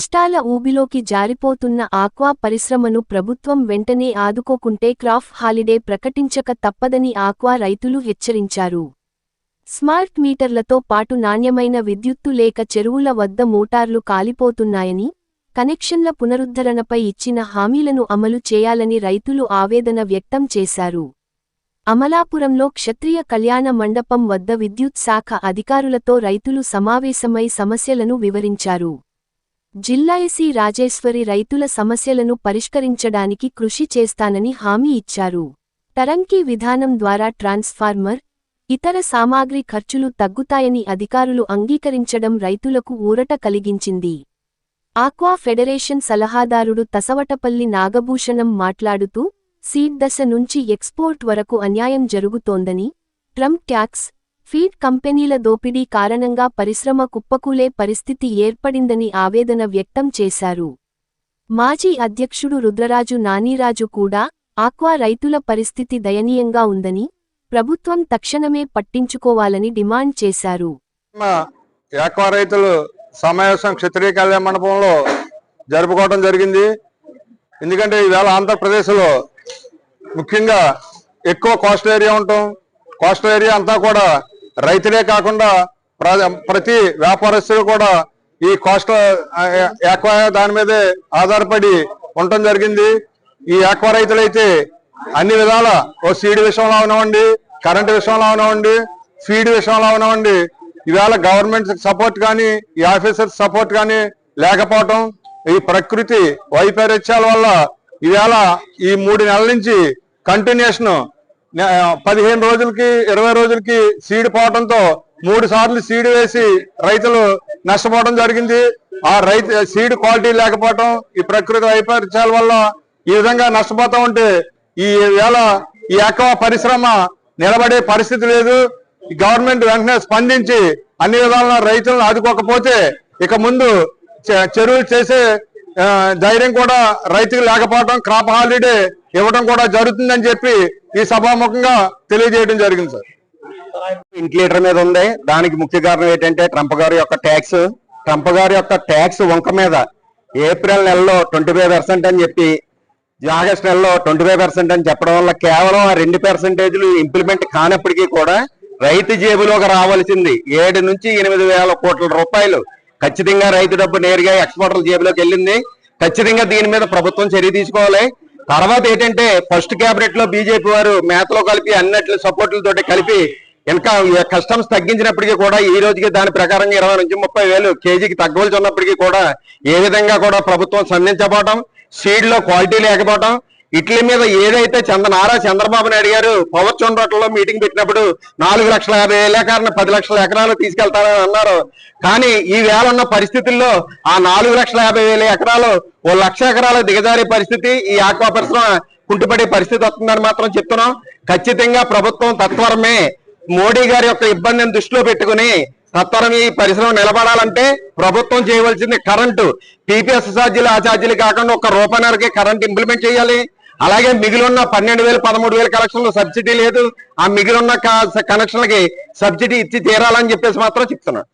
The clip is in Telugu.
నష్టాల ఊబిలోకి జారిపోతున్న ఆక్వా పరిశ్రమను ప్రభుత్వం వెంటనే ఆదుకోకుంటే క్రాఫ్ హాలిడే ప్రకటించక తప్పదని ఆక్వా రైతులు హెచ్చరించారు. స్మార్ట్ మీటర్లతో పాటు నాణ్యమైన విద్యుత్తు లేక చెరువుల వద్ద మోటార్లు కాలిపోతున్నాయని కనెక్షన్ల పునరుద్ధరణపై ఇచ్చిన హామీలను అమలు చేయాలని రైతులు ఆవేదన వ్యక్తం చేశారు. అమలాపురంలో క్షత్రియ కళ్యాణ మండపం వద్ద విద్యుత్ శాఖ అధికారులతో రైతులు సమావేశమై సమస్యలను వివరించారు. జిల్లా ఎసి రాజేశ్వరి రైతుల సమస్యలను పరిష్కరించడానికి కృషి చేస్తానని హామీ ఇచ్చారు. టరంకీ విధానం ద్వారా ట్రాన్స్ఫార్మర్ ఇతర సామాగ్రి ఖర్చులు తగ్గుతాయని అధికారులు అంగీకరించడం రైతులకు ఊరట కలిగించింది. ఆక్వా ఫెడరేషన్ సలహాదారుడు తసవటపల్లి నాగభూషణం మాట్లాడుతూ సీడ్ దశ నుంచి ఎక్స్పోర్ట్ వరకు అన్యాయం జరుగుతోందని ట్రంప్ ట్యాక్స్ ఫీడ్ కంపెనీల దోపిడీ కారణంగా పరిశ్రమ కుప్పకూలే పరిస్థితి ఏర్పడిందని ఆవేదన వ్యక్తం చేశారు. మాజీ అధ్యక్షుడు రుద్రరాజు నానీరాజు కూడా ఆక్వా రైతుల పరిస్థితి దయనీయంగా ఉందని ప్రభుత్వం తక్షణమే పట్టించుకోవాలని డిమాండ్ చేశారు. మా రైతులు సమావేశం క్షత్రియ కళ్యాణ మండపంలో జరుపుకోవడం జరిగింది. ఎందుకంటే ఈవేళ ఆంధ్రప్రదేశ్లో ముఖ్యంగా ఎక్కువ కోస్టల్ ఏరియా ఉంటాం. కోస్టల్ ఏరియా అంతా కూడా రైతులే కాకుండా ప్ర- ప్రతి వ్యాపారస్తులు కూడా ఈ కోస్టల్ ఏక్వా దాని మీదే ఆధారపడి ఉండటం జరిగింది. ఈ ఏక్వా రైతులైతే అన్ని విధాల ఓ సీడ్ విషయంలో అవనివ్వండి కరెంటు విషయంలో అవనివ్వండి ఫీడ్ విషయంలో అవనివ్వండి ఇవాళ గవర్నమెంట్ సపోర్ట్ కానీ ఈ ఆఫీసర్ సపోర్ట్ కానీ లేకపోవటం ఈ ప్రకృతి వైపరీత్యాల వల్ల ఇవాళ ఈ మూడు నెలల నుంచి కంటిన్యూషన్ పదిహేను రోజులకి ఇరవై రోజులకి సీడ్ పోవడంతో మూడు సార్లు సీడ్ వేసి రైతులు నష్టపోవడం జరిగింది. ఆ రైతు సీడ్ క్వాలిటీ లేకపోవడం ఈ ప్రకృతి వైపరీత్యాల వల్ల ఈ విధంగా నష్టపోతా ఉంటే ఈ వేళ ఈ ఏకవ పరిశ్రమ నిలబడే పరిస్థితి లేదు. గవర్నమెంట్ వెంటనే స్పందించి అన్ని విధాల రైతులను ఆదుకోకపోతే ఇక ముందు చె- చెరువులు చేసే ధైర్యం కూడా రైతుకు లేకపోవడం క్రాప్ హాలిడే ఇవ్వడం కూడా జరుగుతుందని చెప్పి ఈ సభాముఖంగా తెలియజేయడం జరిగింది సార్. ఇంటి లీటర్ మీద ఉంది. దానికి ముఖ్య కారణం ఏంటంటే ట్రంప్ గారి యొక్క ట్యాక్స్ ట్రంప్ గారి యొక్క ట్యాక్స్ వంక మీద ఏప్రిల్ నెలలో ట్వంటీ ఫైవ్ పర్సెంట్ అని చెప్పి ఆగస్ట్ నెలలో ట్వంటీ ఫైవ్ పర్సెంట్ అని చెప్పడం వల్ల కేవలం ఆ రెండు పర్సెంటేజ్లు ఇంప్లిమెంట్ కానప్పటికీ కూడా రైతు జేబులోకి రావాల్సింది ఏడు నుంచి ఎనిమిది వేల కోట్ల రూపాయలు. ఖచ్చితంగా రైతు డబ్బు నేరుగా ఎక్స్పోర్టర్ల జేబులోకి వెళ్ళింది. ఖచ్చితంగా దీని మీద ప్రభుత్వం చర్య తీసుకోవాలి. తర్వాత ఏంటంటే ఫస్ట్ క్యాబినెట్లో బీజేపీ వారు మేతలో కలిపి అన్నట్లు సపోర్టులతోటి కలిపి ఇంకా కస్టమ్స్ తగ్గించినప్పటికీ కూడా ఈ రోజుకి దాని ప్రకారంగా ఇరవై నుంచి ముప్పై వేలు కేజీకి తగ్గవలసి ఉన్నప్పటికీ కూడా ఏ విధంగా కూడా ప్రభుత్వం స్పందించబోవటం సీడ్లో క్వాలిటీ లేకపోవటం ఇట్ల మీద ఏదైతే చంద్ర నారా చంద్రబాబు నాయుడు గారు పవర్ చొండ్రోట్లో మీటింగ్ పెట్టినప్పుడు నాలుగు లక్షల యాభై వేల ఎకరాలను పది లక్షల ఎకరాలు తీసుకెళ్తారని అన్నారు. కానీ ఈ వేళ ఉన్న పరిస్థితుల్లో ఆ నాలుగు లక్షల యాభై వేల ఎకరాలు ఓ లక్ష ఎకరాలు దిగజారే పరిస్థితి ఈ ఆక్వా పరిశ్రమ కుంటుపడే పరిస్థితి వస్తుందని మాత్రం చెప్తున్నాం. ఖచ్చితంగా ప్రభుత్వం తత్వరమే మోడీ గారి యొక్క ఇబ్బందిని దృష్టిలో పెట్టుకుని తత్వరం ఈ పరిశ్రమ నిలబడాలంటే ప్రభుత్వం చేయవలసింది కరెంటు. టీపీఎస్ ఛార్జీలు ఆ ఛార్జీలు కాకుండా ఒక రూపాయన్నరకి కరెంట్ ఇంప్లిమెంట్ చేయాలి. అలాగే మిగిలిన పన్నెండు వేలు పదమూడు వేల కనెక్షన్లు సబ్సిడీ లేదు. ఆ మిగిలిన కనెక్షన్లకి సబ్సిడీ ఇచ్చి తీరాలని చెప్పేసి మాత్రం చెప్తున్నాను